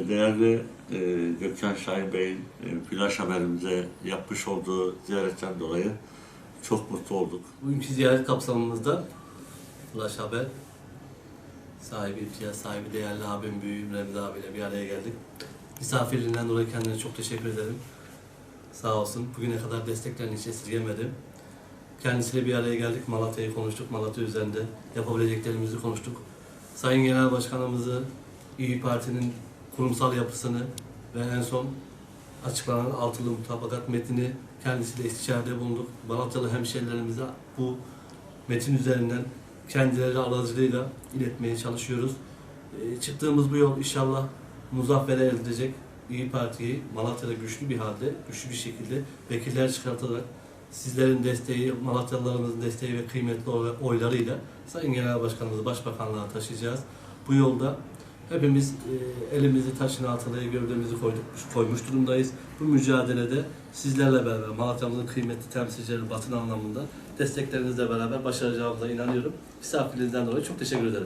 Değerli e, Gökhan Şahin Bey'in e, flash haberimize yapmış olduğu ziyaretten dolayı çok mutlu olduk. Bugünkü ziyaret kapsamımızda Flash Haber sahibi, imtiyaz sahibi değerli abim, büyüğüm Remzi abiyle bir araya geldik. Misafirliğinden dolayı kendine çok teşekkür ederim. Sağ olsun. Bugüne kadar desteklerini hiç esirgemedim. Kendisiyle bir araya geldik. Malatya'yı konuştuk. Malatya üzerinde yapabileceklerimizi konuştuk. Sayın Genel Başkanımızı, İyi Parti'nin kurumsal yapısını ve en son açıklanan altılı mutabakat metnini kendisiyle istişarede bulunduk. Malatyalı hemşerilerimize bu metin üzerinden kendileri aracılığıyla iletmeye çalışıyoruz. Ee, çıktığımız bu yol inşallah muzaffere erecek İyi Parti'yi Malatya'da güçlü bir halde, güçlü bir şekilde vekiller çıkartarak sizlerin desteği, Malatyalılarımızın desteği ve kıymetli oy- oylarıyla Sayın Genel Başkanımızı Başbakanlığa taşıyacağız. Bu yolda hepimiz e, elimizi taşın altına gövdemizi koyduk, koymuş durumdayız. Bu mücadelede sizlerle beraber Malatya'mızın kıymetli temsilcileri basın anlamında desteklerinizle beraber başaracağımıza inanıyorum. Misafirliğinizden dolayı çok teşekkür ederim.